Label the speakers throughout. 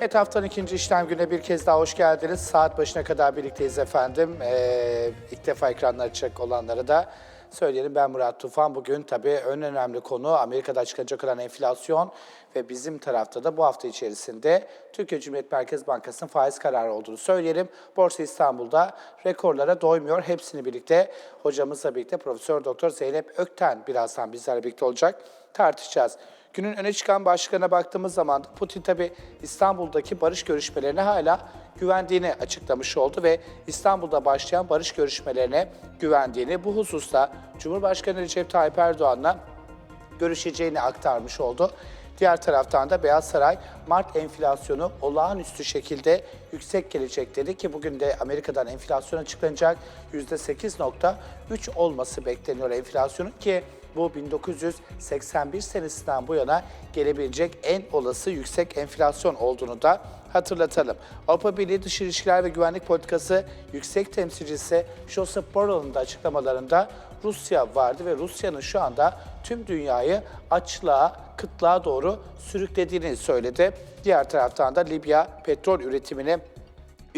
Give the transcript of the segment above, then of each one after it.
Speaker 1: Evet haftanın ikinci işlem gününe bir kez daha hoş geldiniz. Saat başına kadar birlikteyiz efendim. Ee, ilk defa ekranlar açacak olanlara da söyleyelim. Ben Murat Tufan. Bugün tabii en önemli konu Amerika'da açıklanacak olan enflasyon ve bizim tarafta da bu hafta içerisinde Türkiye Cumhuriyet Merkez Bankası'nın faiz kararı olduğunu söyleyelim. Borsa İstanbul'da rekorlara doymuyor. Hepsini birlikte hocamızla birlikte Profesör Doktor Zeynep Ökten birazdan bizlerle birlikte olacak. Tartışacağız. Günün öne çıkan başlıklarına baktığımız zaman Putin tabi İstanbul'daki barış görüşmelerine hala güvendiğini açıklamış oldu ve İstanbul'da başlayan barış görüşmelerine güvendiğini bu hususta Cumhurbaşkanı Recep Tayyip Erdoğan'la görüşeceğini aktarmış oldu. Diğer taraftan da Beyaz Saray Mart enflasyonu olağanüstü şekilde yüksek gelecek dedi ki bugün de Amerika'dan enflasyon açıklanacak. %8.3 olması bekleniyor enflasyonun ki bu 1981 senesinden bu yana gelebilecek en olası yüksek enflasyon olduğunu da hatırlatalım. Avrupa Birliği Dış İlişkiler ve Güvenlik Politikası Yüksek Temsilcisi Josep Borrell'ın da açıklamalarında Rusya vardı ve Rusya'nın şu anda tüm dünyayı açlığa, kıtlığa doğru sürüklediğini söyledi. Diğer taraftan da Libya petrol üretimini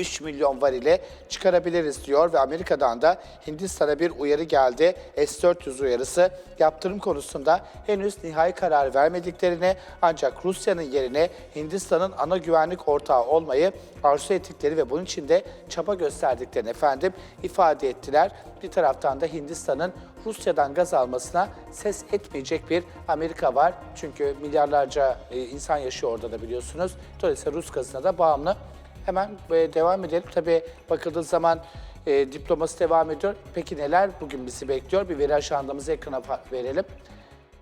Speaker 1: 3 milyon varile çıkarabiliriz diyor ve Amerika'dan da Hindistan'a bir uyarı geldi. S-400 uyarısı yaptırım konusunda henüz nihai karar vermediklerini ancak Rusya'nın yerine Hindistan'ın ana güvenlik ortağı olmayı arzu ettikleri ve bunun için de çaba gösterdiklerini efendim ifade ettiler. Bir taraftan da Hindistan'ın Rusya'dan gaz almasına ses etmeyecek bir Amerika var. Çünkü milyarlarca e, insan yaşıyor orada da biliyorsunuz. Dolayısıyla Rus gazına da bağımlı. Hemen e, devam edelim. Tabii bakıldığı zaman e, diploması devam ediyor. Peki neler bugün bizi bekliyor? Bir veri aşağıdamızı ekrana verelim.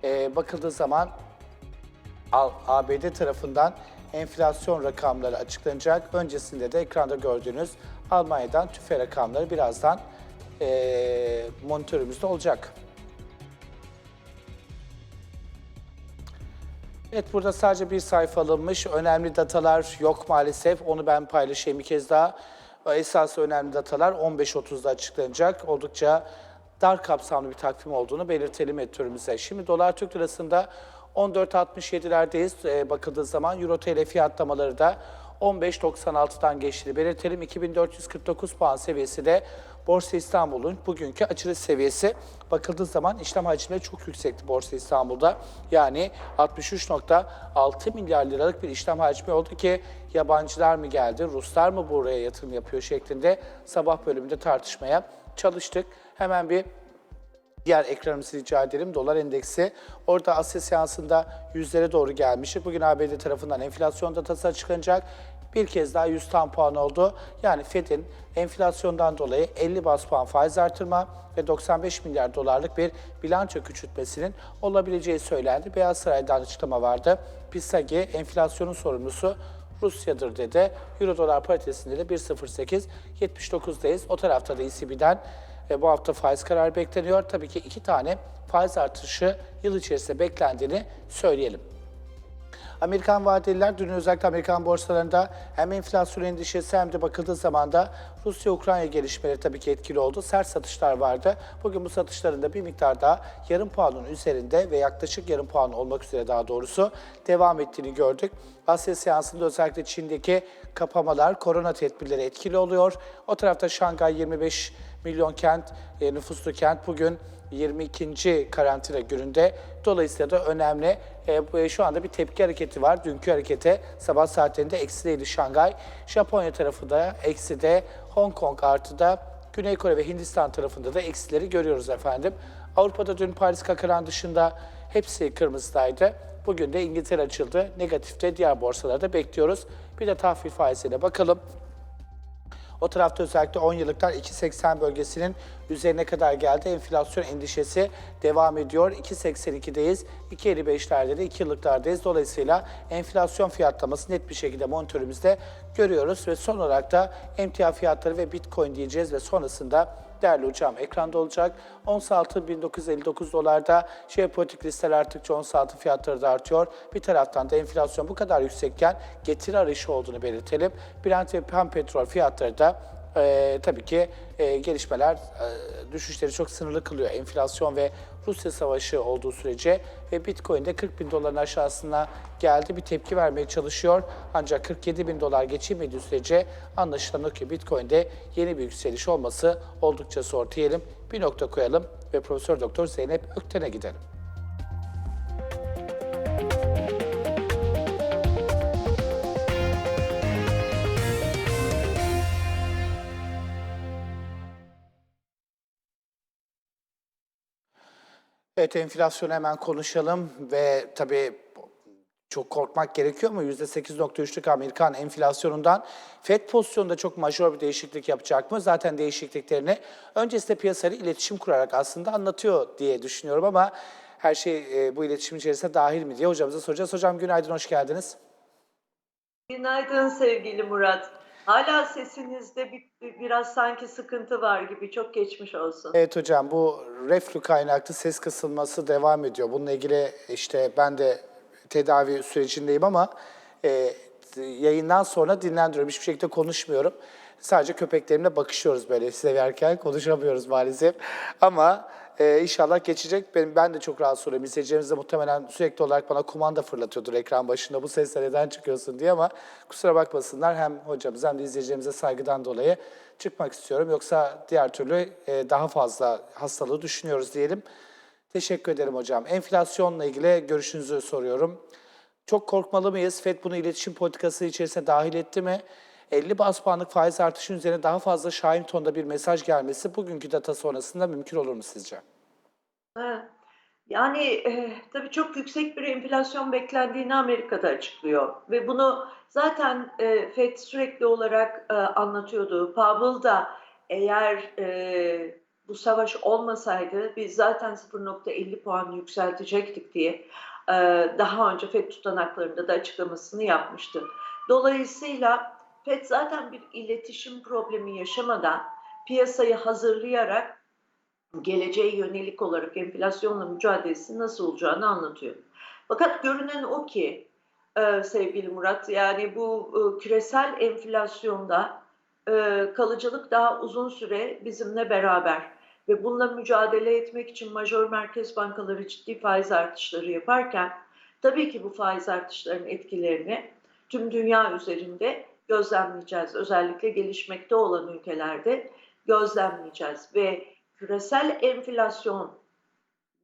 Speaker 1: E, bakıldığı zaman ABD tarafından enflasyon rakamları açıklanacak. Öncesinde de ekranda gördüğünüz Almanya'dan tüfe rakamları birazdan e, monitörümüzde olacak. Evet burada sadece bir sayfa alınmış. Önemli datalar yok maalesef. Onu ben paylaşayım bir kez daha. Esas önemli datalar 15.30'da açıklanacak. Oldukça dar kapsamlı bir takvim olduğunu belirtelim editörümüze. Şimdi dolar Türk lirasında 14.67'lerdeyiz. Ee, bakıldığı zaman Euro TL fiyatlamaları da 15.96'dan geçtiğini belirtelim. 2449 puan seviyesi de Borsa İstanbul'un bugünkü açılış seviyesi. Bakıldığı zaman işlem hacmi çok yüksekti Borsa İstanbul'da. Yani 63.6 milyar liralık bir işlem hacmi oldu ki yabancılar mı geldi, Ruslar mı buraya yatırım yapıyor şeklinde sabah bölümünde tartışmaya çalıştık. Hemen bir Diğer ekranımızı rica edelim. Dolar endeksi orada Asya seansında yüzlere doğru gelmişti. Bugün ABD tarafından enflasyon datası açıklanacak. Bir kez daha 100 tam puan oldu. Yani Fed'in enflasyondan dolayı 50 bas puan faiz artırma ve 95 milyar dolarlık bir bilanço küçültmesinin olabileceği söylendi. Beyaz Saray'dan açıklama vardı. Pisagi enflasyonun sorumlusu Rusya'dır dedi. Euro dolar paritesinde de 1.08.79'dayız. O tarafta da ECB'den e, bu hafta faiz kararı bekleniyor. Tabii ki iki tane faiz artışı yıl içerisinde beklendiğini söyleyelim. Amerikan vadeliler dün özellikle Amerikan borsalarında hem enflasyon endişesi hem de bakıldığı zaman da Rusya-Ukrayna gelişmeleri tabii ki etkili oldu. Sert satışlar vardı. Bugün bu satışların da bir miktar daha yarım puanın üzerinde ve yaklaşık yarım puan olmak üzere daha doğrusu devam ettiğini gördük. Asya seansında özellikle Çin'deki kapamalar, korona tedbirleri etkili oluyor. O tarafta Şangay 25 milyon kent, e, nüfuslu kent bugün 22. karantina gününde. Dolayısıyla da önemli. E, bu- şu anda bir tepki hareketi var. Dünkü harekete sabah saatlerinde eksideydi Şangay. Japonya tarafı da ekside, Hong Kong artıda, Güney Kore ve Hindistan tarafında da eksileri görüyoruz efendim. Avrupa'da dün Paris Kakaran dışında hepsi kırmızıdaydı. Bugün de İngiltere açıldı. Negatifte diğer borsalarda bekliyoruz. Bir de tahvil faizine bakalım. O tarafta özellikle 10 yıllıklar 2.80 bölgesinin üzerine kadar geldi. Enflasyon endişesi devam ediyor. 2.82'deyiz. 2.55'lerde de 2 yıllıklardayız. Dolayısıyla enflasyon fiyatlaması net bir şekilde monitörümüzde görüyoruz. Ve son olarak da emtia fiyatları ve bitcoin diyeceğiz ve sonrasında değerli hocam ekranda olacak. Ons altın 1959 dolarda jeopolitik riskler arttıkça ons altın fiyatları da artıyor. Bir taraftan da enflasyon bu kadar yüksekken getiri arayışı olduğunu belirtelim. Brent ve Pam petrol fiyatları da e, tabii ki e, gelişmeler e, düşüşleri çok sınırlı kılıyor. Enflasyon ve Rusya savaşı olduğu sürece ve Bitcoin'de 40 bin doların aşağısına geldi. Bir tepki vermeye çalışıyor. Ancak 47 bin dolar geçilmediği sürece anlaşılan o ki Bitcoin'de yeni bir yükseliş olması oldukça zor diyelim. Bir nokta koyalım ve Profesör Doktor Zeynep Ökten'e gidelim. Evet enflasyonu hemen konuşalım ve tabii çok korkmak gerekiyor mu? %8.3'lük Amerikan enflasyonundan FED pozisyonunda çok majör bir değişiklik yapacak mı? Zaten değişikliklerini öncesinde piyasayla iletişim kurarak aslında anlatıyor diye düşünüyorum ama her şey e, bu iletişim içerisinde dahil mi diye hocamıza soracağız. Hocam günaydın, hoş geldiniz.
Speaker 2: Günaydın sevgili Murat. Hala sesinizde bir, bir- biraz sanki sıkıntı var gibi. Çok geçmiş olsun.
Speaker 1: Evet hocam bu reflü kaynaklı ses kısılması devam ediyor. Bununla ilgili işte ben de tedavi sürecindeyim ama e, yayından sonra dinlendiriyorum. Hiçbir şekilde konuşmuyorum. Sadece köpeklerimle bakışıyoruz böyle size verken konuşamıyoruz maalesef. Ama e, inşallah geçecek. Benim ben de çok rahatsız oluyorum. İzleyicilerimiz de muhtemelen sürekli olarak bana kumanda fırlatıyordur ekran başında. Bu sesler neden çıkıyorsun diye ama kusura bakmasınlar. Hem hocamıza hem de izleyicilerimize saygıdan dolayı çıkmak istiyorum. Yoksa diğer türlü e, daha fazla hastalığı düşünüyoruz diyelim. Teşekkür ederim hocam. Enflasyonla ilgili görüşünüzü soruyorum. Çok korkmalı mıyız? FED bunu iletişim politikası içerisine dahil etti mi? 50 bas puanlık faiz artışı üzerine daha fazla şahin tonda bir mesaj gelmesi bugünkü data sonrasında mümkün olur mu sizce?
Speaker 2: Yani e, tabii çok yüksek bir enflasyon beklendiğini Amerika'da açıklıyor. Ve bunu zaten e, FED sürekli olarak e, anlatıyordu. Powell da eğer e, bu savaş olmasaydı biz zaten 0.50 puan yükseltecektik diye e, daha önce FED tutanaklarında da açıklamasını yapmıştı. Dolayısıyla FED zaten bir iletişim problemi yaşamadan piyasayı hazırlayarak geleceğe yönelik olarak enflasyonla mücadelesi nasıl olacağını anlatıyor. Fakat görünen o ki e, sevgili Murat yani bu e, küresel enflasyonda e, kalıcılık daha uzun süre bizimle beraber ve bununla mücadele etmek için majör merkez bankaları ciddi faiz artışları yaparken tabii ki bu faiz artışlarının etkilerini tüm dünya üzerinde gözlemleyeceğiz. Özellikle gelişmekte olan ülkelerde gözlemleyeceğiz ve küresel enflasyon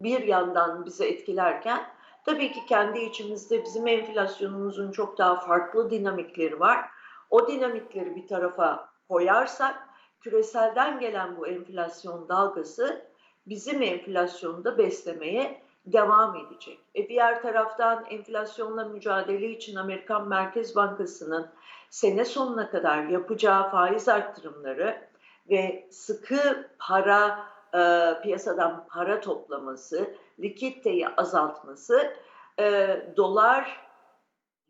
Speaker 2: bir yandan bizi etkilerken tabii ki kendi içimizde bizim enflasyonumuzun çok daha farklı dinamikleri var. O dinamikleri bir tarafa koyarsak küreselden gelen bu enflasyon dalgası bizim enflasyonu da beslemeye devam edecek. E diğer taraftan enflasyonla mücadele için Amerikan Merkez Bankası'nın sene sonuna kadar yapacağı faiz arttırımları ve sıkı para e, piyasadan para toplaması, likiditeyi azaltması e, dolar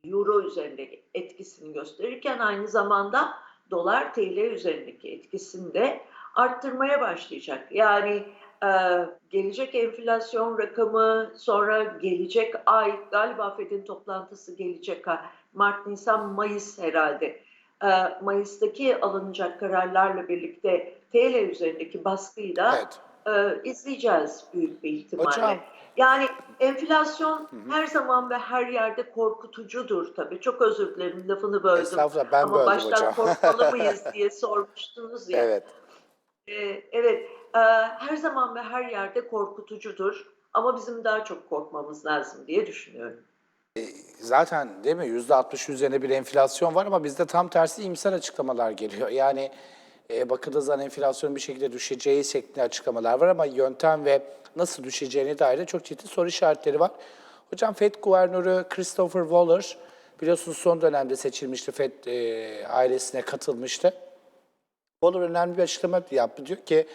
Speaker 2: euro üzerindeki etkisini gösterirken aynı zamanda dolar TL üzerindeki etkisini de arttırmaya başlayacak. Yani e, gelecek enflasyon rakamı sonra gelecek ay galiba Fed'in toplantısı gelecek ay Mart, Nisan, Mayıs herhalde. E, Mayıs'taki alınacak kararlarla birlikte TL üzerindeki baskıyı da
Speaker 1: Evet.
Speaker 2: e, izleyeceğiz büyük bir ihtimalle.
Speaker 1: Hocam.
Speaker 2: Yani enflasyon her zaman ve her yerde korkutucudur tabii. Çok özür dilerim lafını böldüm.
Speaker 1: Estağfurullah ben
Speaker 2: Ama
Speaker 1: böldüm
Speaker 2: baştan
Speaker 1: hocam.
Speaker 2: korkmalı mıyız diye sormuştunuz ya.
Speaker 1: evet.
Speaker 2: Ee, evet, e, her zaman ve her yerde korkutucudur. Ama bizim daha çok korkmamız lazım diye düşünüyorum.
Speaker 1: Zaten değil mi %60 üzerine bir enflasyon var ama bizde tam tersi iyimser açıklamalar geliyor. Yani e, bakıldığı zaman enflasyonun bir şekilde düşeceği şeklinde açıklamalar var ama yöntem ve nasıl düşeceğine dair de çok ciddi soru işaretleri var. Hocam FED Guvernörü Christopher Waller biliyorsunuz son dönemde seçilmişti FED e, ailesine katılmıştı. Waller önemli bir açıklama yaptı. Diyor ki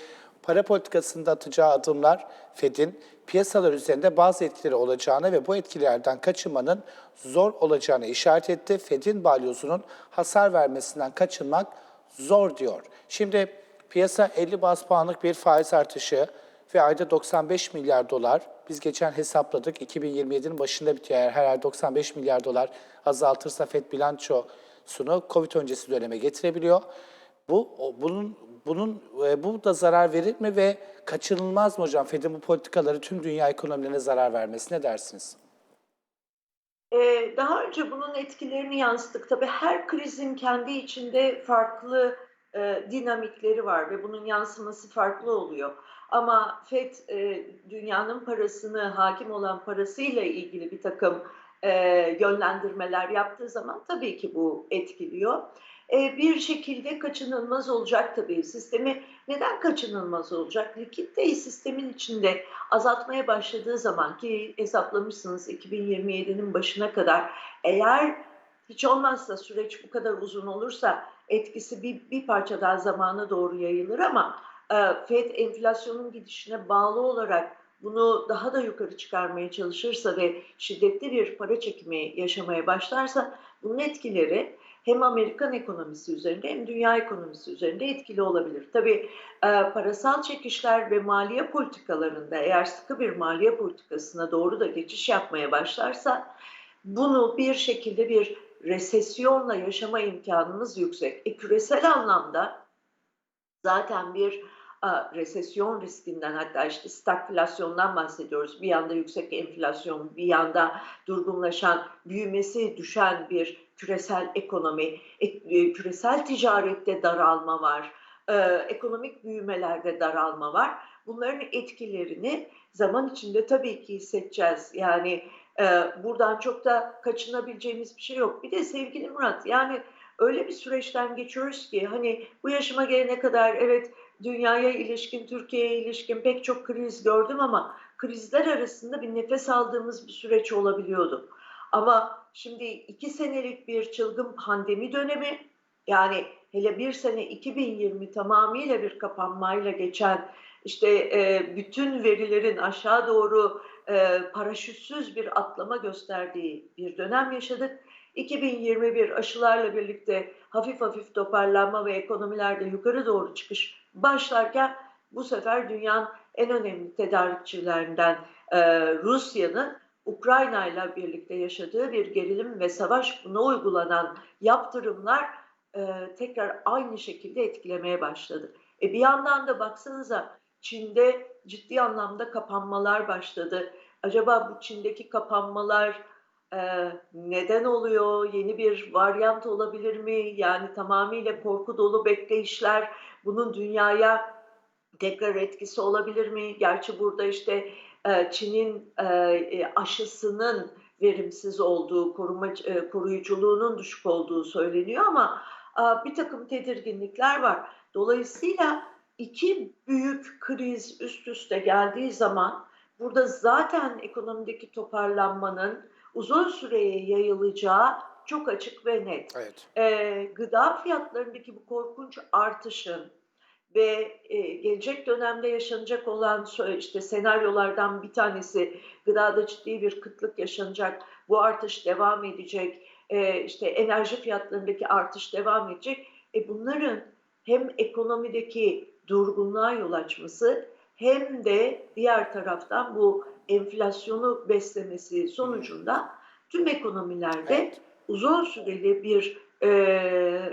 Speaker 1: para politikasında atacağı adımlar Fed'in piyasalar üzerinde bazı etkileri olacağını ve bu etkilerden kaçınmanın zor olacağını işaret etti. Fed'in balyozunun hasar vermesinden kaçınmak zor diyor. Şimdi piyasa 50 bas puanlık bir faiz artışı ve ayda 95 milyar dolar. Biz geçen hesapladık 2027'nin başında bitiyor. Eğer her ay 95 milyar dolar azaltırsa Fed bilançosunu Covid öncesi döneme getirebiliyor. Bu o- bunun bunun e, bu da zarar verir mi ve kaçınılmaz mı hocam Fed'in bu politikaları tüm dünya ekonomilerine zarar vermesi ne dersiniz?
Speaker 2: Ee, daha önce bunun etkilerini yansıttık. Tabii her krizin kendi içinde farklı e, dinamikleri var ve bunun yansıması farklı oluyor. Ama FED e, dünyanın parasını, hakim olan parasıyla ilgili bir takım e, yönlendirmeler yaptığı zaman tabii ki bu etkiliyor. E, bir şekilde kaçınılmaz olacak tabii. Sistemi neden kaçınılmaz olacak? Likiditeyi sistemin içinde azaltmaya başladığı zaman ki hesaplamışsınız 2027'nin başına kadar eğer hiç olmazsa süreç bu kadar uzun olursa etkisi bir, bir parça daha zamana doğru yayılır ama e, FED enflasyonun gidişine bağlı olarak bunu daha da yukarı çıkarmaya çalışırsa ve şiddetli bir para çekimi yaşamaya başlarsa bunun etkileri hem Amerikan ekonomisi üzerinde hem dünya ekonomisi üzerinde etkili olabilir. Tabii e, parasal çekişler ve maliye politikalarında eğer sıkı bir maliye politikasına doğru da geçiş yapmaya başlarsa bunu bir şekilde bir resesyonla yaşama imkanımız yüksek. E, küresel anlamda zaten bir a, resesyon riskinden hatta işte stagflasyondan bahsediyoruz. Bir yanda yüksek enflasyon, bir yanda durgunlaşan, büyümesi düşen bir küresel ekonomi, e, e, küresel ticarette daralma var, e, ekonomik büyümelerde daralma var. Bunların etkilerini zaman içinde tabii ki hissedeceğiz. Yani buradan çok da kaçınabileceğimiz bir şey yok. Bir de sevgili Murat yani öyle bir süreçten geçiyoruz ki hani bu yaşıma gelene kadar evet dünyaya ilişkin, Türkiye'ye ilişkin pek çok kriz gördüm ama krizler arasında bir nefes aldığımız bir süreç olabiliyordu. Ama şimdi iki senelik bir çılgın pandemi dönemi yani hele bir sene 2020 tamamıyla bir kapanmayla geçen işte e, bütün verilerin aşağı doğru e, paraşütsüz bir atlama gösterdiği bir dönem yaşadık. 2021 aşılarla birlikte hafif hafif toparlanma ve ekonomilerde yukarı doğru çıkış başlarken bu sefer dünyanın en önemli tedarikçilerinden e, Rusya'nın Ukrayna ile birlikte yaşadığı bir gerilim ve savaş buna uygulanan yaptırımlar e, tekrar aynı şekilde etkilemeye başladı. E bir yandan da baksanıza Çin'de ciddi anlamda kapanmalar başladı. Acaba bu Çin'deki kapanmalar e, neden oluyor? Yeni bir varyant olabilir mi? Yani tamamıyla korku dolu bekleyişler bunun dünyaya tekrar etkisi olabilir mi? Gerçi burada işte Çin'in e, e, aşısının verimsiz olduğu, koruma e, koruyuculuğunun düşük olduğu söyleniyor ama e, bir takım tedirginlikler var. Dolayısıyla iki büyük kriz üst üste geldiği zaman burada zaten ekonomideki toparlanmanın uzun süreye yayılacağı çok açık ve net.
Speaker 1: Evet.
Speaker 2: E, gıda fiyatlarındaki bu korkunç artışın ve e, gelecek dönemde yaşanacak olan işte senaryolardan bir tanesi gıdada ciddi bir kıtlık yaşanacak, bu artış devam edecek, e, işte enerji fiyatlarındaki artış devam edecek. E, bunların hem ekonomideki durgunluğa yol açması hem de diğer taraftan bu enflasyonu beslemesi sonucunda tüm ekonomilerde
Speaker 1: Evet.
Speaker 2: uzun süreli bir e,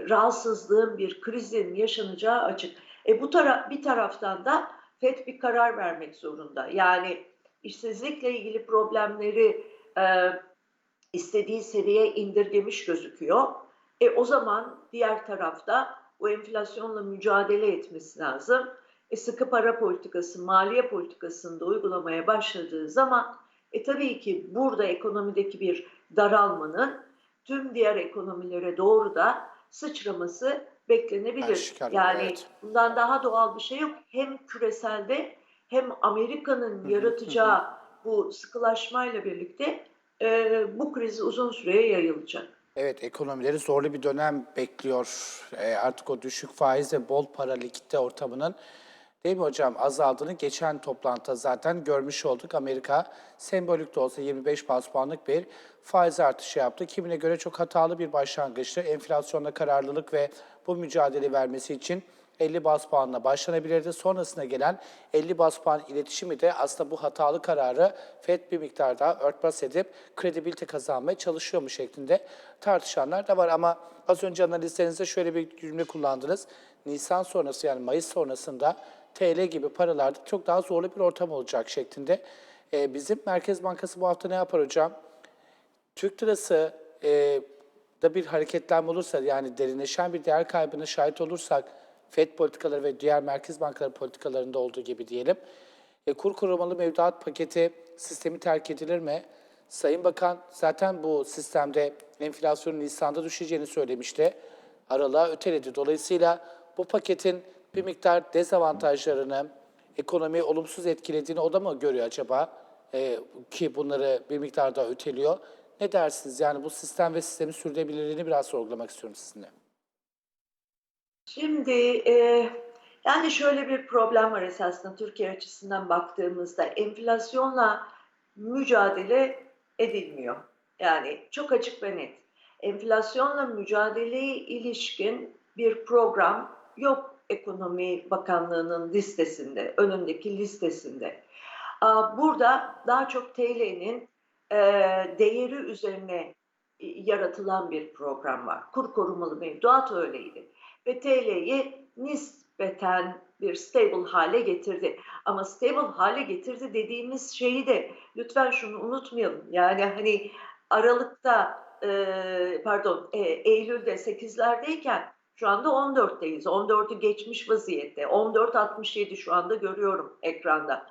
Speaker 2: rahatsızlığın, bir krizin yaşanacağı açık. E bu tara bir taraftan da FED bir karar vermek zorunda. Yani işsizlikle ilgili problemleri e, istediği seviyeye indirgemiş gözüküyor. E o zaman diğer tarafta bu enflasyonla mücadele etmesi lazım. E sıkı para politikası, maliye politikasını da uygulamaya başladığı zaman e tabii ki burada ekonomideki bir daralmanın tüm diğer ekonomilere doğru da sıçraması beklenebilir.
Speaker 1: Aşikar,
Speaker 2: yani
Speaker 1: evet.
Speaker 2: bundan daha doğal bir şey yok. Hem küreselde hem Amerika'nın yaratacağı bu sıkılaşmayla birlikte e, bu kriz uzun süreye yayılacak.
Speaker 1: Evet, ekonomileri zorlu bir dönem bekliyor. Ee, artık o düşük faiz ve bol para likitte ortamının değil mi hocam azaldığını geçen toplantıda zaten görmüş olduk. Amerika sembolik de olsa 25 bas puanlık bir faiz artışı yaptı. Kimine göre çok hatalı bir başlangıçtı. Enflasyonla kararlılık ve bu mücadele vermesi için 50 bas puanla başlanabilirdi. Sonrasında gelen 50 bas puan iletişimi de aslında bu hatalı kararı FED bir miktar daha örtbas edip kredibilite kazanmaya çalışıyor mu şeklinde tartışanlar da var. Ama az önce analizlerinizde şöyle bir cümle kullandınız. Nisan sonrası yani Mayıs sonrasında TL gibi paralarda çok daha zorlu bir ortam olacak şeklinde. E, bizim Merkez Bankası bu hafta ne yapar hocam? Türk lirası e, da bir hareketlenme olursa yani derinleşen bir değer kaybına şahit olursak FED politikaları ve diğer merkez bankaları politikalarında olduğu gibi diyelim. E, kur korumalı mevduat paketi sistemi terk edilir mi? Sayın Bakan zaten bu sistemde enflasyonun Nisan'da düşeceğini söylemişti. Aralığa öteledi. Dolayısıyla bu paketin bir miktar dezavantajlarını, ekonomiyi olumsuz etkilediğini o da mı görüyor acaba? Ee, ki bunları bir miktar daha öteliyor. Ne dersiniz? Yani bu sistem ve sistemin sürdürülebilirliğini biraz sorgulamak istiyorum sizinle.
Speaker 2: Şimdi e, yani şöyle bir problem var esasında Türkiye açısından baktığımızda enflasyonla mücadele edilmiyor. Yani çok açık ve net. Enflasyonla mücadeleye ilişkin bir program yok Ekonomi Bakanlığı'nın listesinde, önündeki listesinde. Burada daha çok TL'nin e, değeri üzerine e, yaratılan bir program var. Kur korumalı mevduat öyleydi ve TL'yi nispeten bir stable hale getirdi. Ama stable hale getirdi dediğimiz şeyi de lütfen şunu unutmayalım. Yani hani Aralık'ta e, pardon Eylül'de 8'lerdeyken şu anda 14'teyiz. 14'ü geçmiş vaziyette. 14.67 şu anda görüyorum ekranda.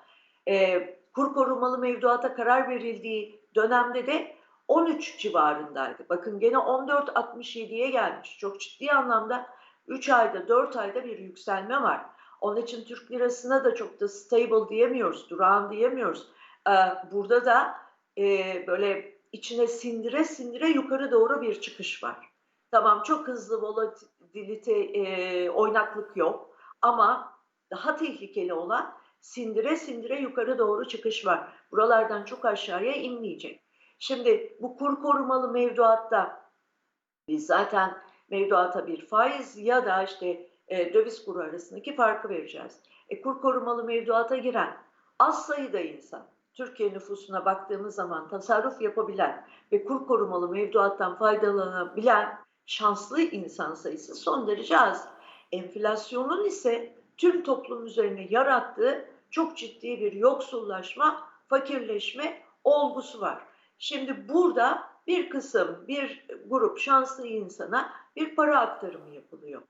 Speaker 2: E, kur korumalı mevduata karar verildiği dönemde de 13 civarındaydı. Bakın gene 14.67'ye gelmiş. Çok ciddi anlamda 3 ayda 4 ayda bir yükselme var. Onun için Türk lirasına da çok da stable diyemiyoruz, durağan diyemiyoruz. Ee, burada da e, böyle içine sindire sindire yukarı doğru bir çıkış var. Tamam çok hızlı volatilite, e, oynaklık yok ama daha tehlikeli olan sindire sindire yukarı doğru çıkış var. Buralardan çok aşağıya inmeyecek. Şimdi bu kur korumalı mevduatta biz zaten mevduata bir faiz ya da işte e, döviz kuru arasındaki farkı vereceğiz. E, kur korumalı mevduata giren az sayıda insan, Türkiye nüfusuna baktığımız zaman tasarruf yapabilen ve kur korumalı mevduattan faydalanabilen şanslı insan sayısı son derece az. Enflasyonun ise tüm toplum üzerine yarattığı çok ciddi bir yoksullaşma, fakirleşme olgusu var. Şimdi burada bir kısım, bir grup şanslı insana bir para aktarımı yapılıyor.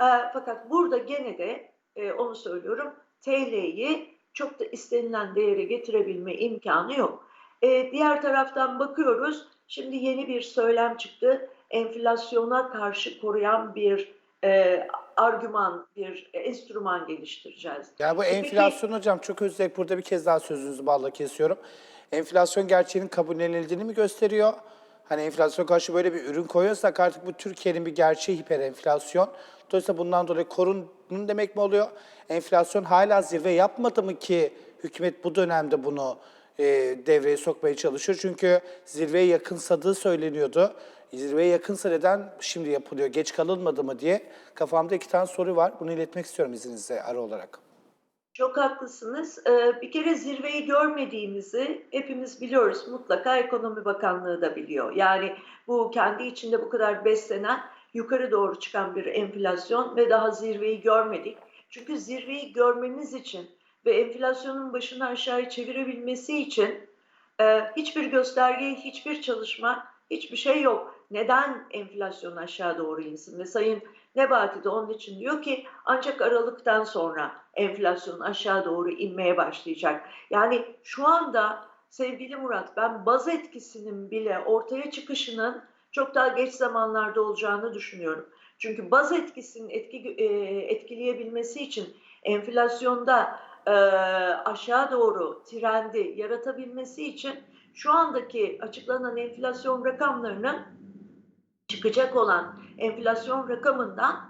Speaker 2: E, fakat burada gene de e, onu söylüyorum TL'yi çok da istenilen değere getirebilme imkanı yok. E, diğer taraftan bakıyoruz şimdi yeni bir söylem çıktı. Enflasyona karşı koruyan bir e, argüman, bir enstrüman geliştireceğiz.
Speaker 1: Yani bu
Speaker 2: E, peki-
Speaker 1: enflasyon hocam çok özür dilerim. Burada bir kez daha sözünüzü balla kesiyorum. Enflasyon gerçeğinin kabullenildiğini mi gösteriyor? Hani enflasyon karşı böyle bir ürün koyuyorsak artık bu Türkiye'nin bir gerçeği hiper enflasyon. Dolayısıyla bundan dolayı korunun demek mi oluyor? Enflasyon hala zirve yapmadı mı ki hükümet bu dönemde bunu e, devreye sokmaya çalışıyor? Çünkü zirveye yakınsadığı söyleniyordu. Zirveye yakınsa neden şimdi yapılıyor? Geç kalınmadı mı diye kafamda iki tane soru var. Bunu iletmek istiyorum izninizle ara olarak.
Speaker 2: Çok haklısınız. Ee, bir kere zirveyi görmediğimizi hepimiz biliyoruz. Mutlaka Ekonomi Bakanlığı da biliyor. Yani bu kendi içinde bu kadar beslenen, yukarı doğru çıkan bir enflasyon ve daha zirveyi görmedik. Çünkü zirveyi görmemiz için ve enflasyonun başını aşağıya çevirebilmesi için e, hiçbir gösterge, hiçbir çalışma, hiçbir şey yok. Neden enflasyon aşağı doğru insin? Ve Sayın Nebati de onun için diyor ki ancak Aralık'tan sonra enflasyon aşağı doğru inmeye başlayacak. Yani şu anda sevgili Murat ben baz etkisinin bile ortaya çıkışının çok daha geç zamanlarda olacağını düşünüyorum. Çünkü baz etkisinin etki, e, etkileyebilmesi için enflasyonda e, aşağı doğru trendi yaratabilmesi için şu andaki açıklanan enflasyon rakamlarının çıkacak olan enflasyon rakamından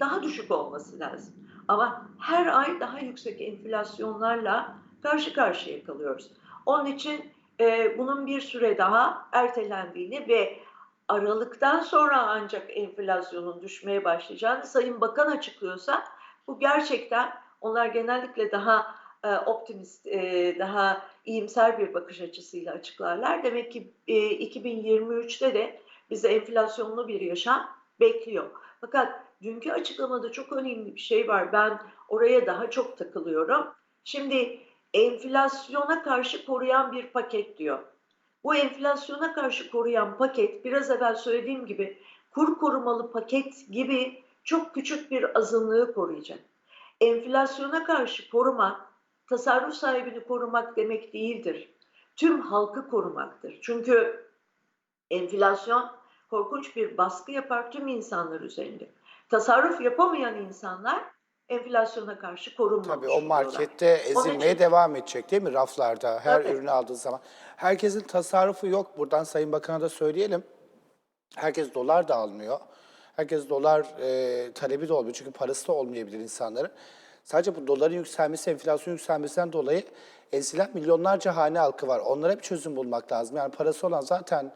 Speaker 2: daha düşük olması lazım. Ama her ay daha yüksek enflasyonlarla karşı karşıya kalıyoruz. Onun için e, bunun bir süre daha ertelendiğini ve Aralıktan sonra ancak enflasyonun düşmeye başlayacağını Sayın Bakan açıklıyorsa bu gerçekten onlar genellikle daha e, optimist, e, daha iyimser bir bakış açısıyla açıklarlar. Demek ki e, 2023'te de bize enflasyonlu bir yaşam bekliyor. Fakat dünkü açıklamada çok önemli bir şey var. Ben oraya daha çok takılıyorum. Şimdi enflasyona karşı koruyan bir paket diyor. Bu enflasyona karşı koruyan paket biraz evvel söylediğim gibi kur korumalı paket gibi çok küçük bir azınlığı koruyacak. Enflasyona karşı korumak tasarruf sahibini korumak demek değildir. Tüm halkı korumaktır. Çünkü enflasyon korkunç bir baskı yapar tüm insanlar üzerinde. Tasarruf yapamayan insanlar enflasyona karşı korunmamış
Speaker 1: Tabii o
Speaker 2: oluyorlar.
Speaker 1: markette
Speaker 2: Onun
Speaker 1: ezilmeye
Speaker 2: için-
Speaker 1: devam edecek değil mi raflarda her
Speaker 2: Tabii.
Speaker 1: ürünü aldığı zaman. Herkesin tasarrufu yok. Buradan Sayın Bakan'a da söyleyelim. Herkes dolar da almıyor. Herkes dolar e, talebi de olmuyor. Çünkü parası da olmayabilir insanların. Sadece bu doların yükselmesi, enflasyon yükselmesinden dolayı ezilen milyonlarca hane halkı var. Onlara bir çözüm bulmak lazım. Yani parası olan zaten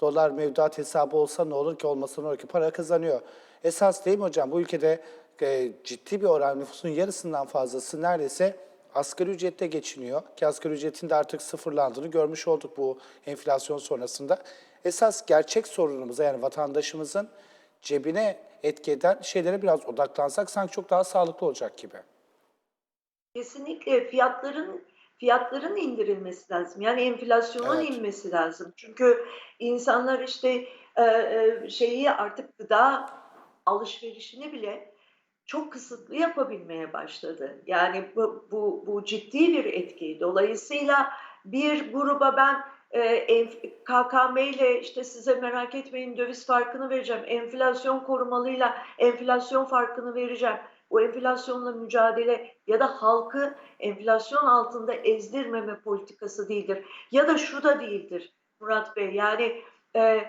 Speaker 1: dolar mevduat hesabı olsa ne olur ki olmasa ne olur ki para kazanıyor. Esas değil mi hocam bu ülkede e, ciddi bir oran nüfusun yarısından fazlası neredeyse asgari ücrette geçiniyor. Ki asgari ücretin de artık sıfırlandığını görmüş olduk bu enflasyon sonrasında. Esas gerçek sorunumuza yani vatandaşımızın cebine etki eden şeylere biraz odaklansak sanki çok daha sağlıklı olacak gibi.
Speaker 2: Kesinlikle fiyatların fiyatların indirilmesi lazım. Yani enflasyonun
Speaker 1: Evet.
Speaker 2: inmesi lazım. Çünkü insanlar işte e, e, şeyi artık gıda alışverişini bile çok kısıtlı yapabilmeye başladı. Yani bu, bu, bu ciddi bir etki. Dolayısıyla bir gruba ben KKM ile işte size merak etmeyin döviz farkını vereceğim. Enflasyon korumalıyla enflasyon farkını vereceğim. Bu enflasyonla mücadele ya da halkı enflasyon altında ezdirmeme politikası değildir. Ya da şu da değildir Murat Bey yani e,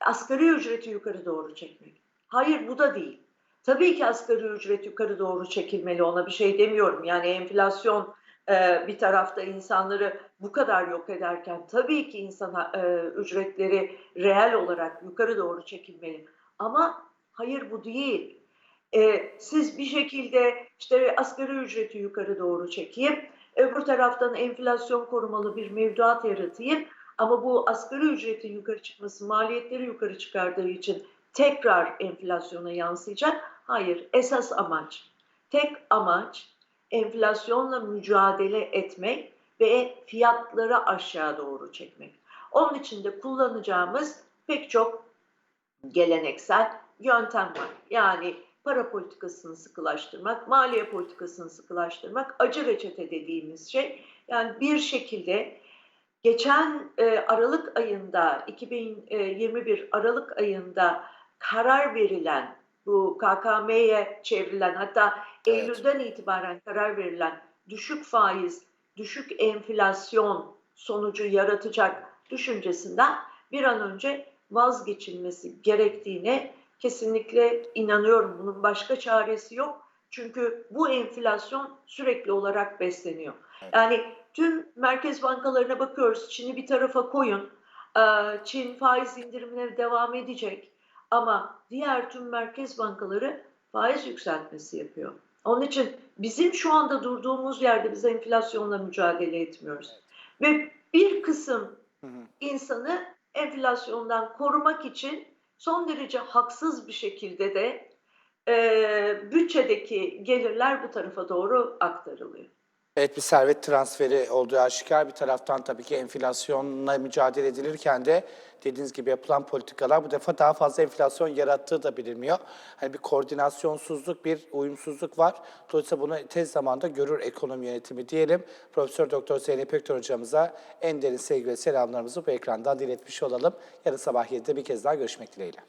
Speaker 2: asgari ücreti yukarı doğru çekmek. Hayır bu da değil. Tabii ki asgari ücret yukarı doğru çekilmeli ona bir şey demiyorum. Yani enflasyon bir tarafta insanları bu kadar yok ederken tabii ki insana ücretleri reel olarak yukarı doğru çekilmeli. Ama hayır bu değil. Siz bir şekilde işte asgari ücreti yukarı doğru çekeyim, öbür taraftan enflasyon korumalı bir mevduat yaratayım. Ama bu asgari ücretin yukarı çıkması maliyetleri yukarı çıkardığı için tekrar enflasyona yansıyacak. Hayır, esas amaç, tek amaç enflasyonla mücadele etmek ve fiyatları aşağı doğru çekmek. Onun için de kullanacağımız pek çok geleneksel yöntem var. Yani para politikasını sıkılaştırmak, maliye politikasını sıkılaştırmak, acı reçete dediğimiz şey. Yani bir şekilde geçen e, Aralık ayında, 2021 Aralık ayında karar verilen, bu KKM'ye çevrilen, hatta
Speaker 1: Evet.
Speaker 2: Eylül'den itibaren karar verilen düşük faiz, düşük enflasyon sonucu yaratacak düşüncesinden bir an önce vazgeçilmesi gerektiğine kesinlikle inanıyorum. Bunun başka çaresi yok. Çünkü bu enflasyon sürekli olarak besleniyor. Yani tüm merkez bankalarına bakıyoruz. Çin'i bir tarafa koyun. Ee, Çin faiz indirimine devam edecek. Ama diğer tüm merkez bankaları faiz yükseltmesi yapıyor. Onun için bizim şu anda durduğumuz yerde biz enflasyonla mücadele etmiyoruz. Ve bir kısım insanı enflasyondan korumak için son derece haksız bir şekilde de e, bütçedeki gelirler bu tarafa doğru aktarılıyor.
Speaker 1: Evet bir servet transferi olduğu aşikar. Bir taraftan tabii ki enflasyonla mücadele edilirken de dediğiniz gibi yapılan politikalar bu defa daha fazla enflasyon yarattığı da bilinmiyor. Hani bir koordinasyonsuzluk, bir uyumsuzluk var. Dolayısıyla bunu tez zamanda görür ekonomi yönetimi diyelim. Profesör Doktor Zeynep Ökten hocamıza en derin sevgi ve selamlarımızı bu ekrandan diletmiş olalım. Yarın sabah 7'de bir kez daha görüşmek dileğiyle.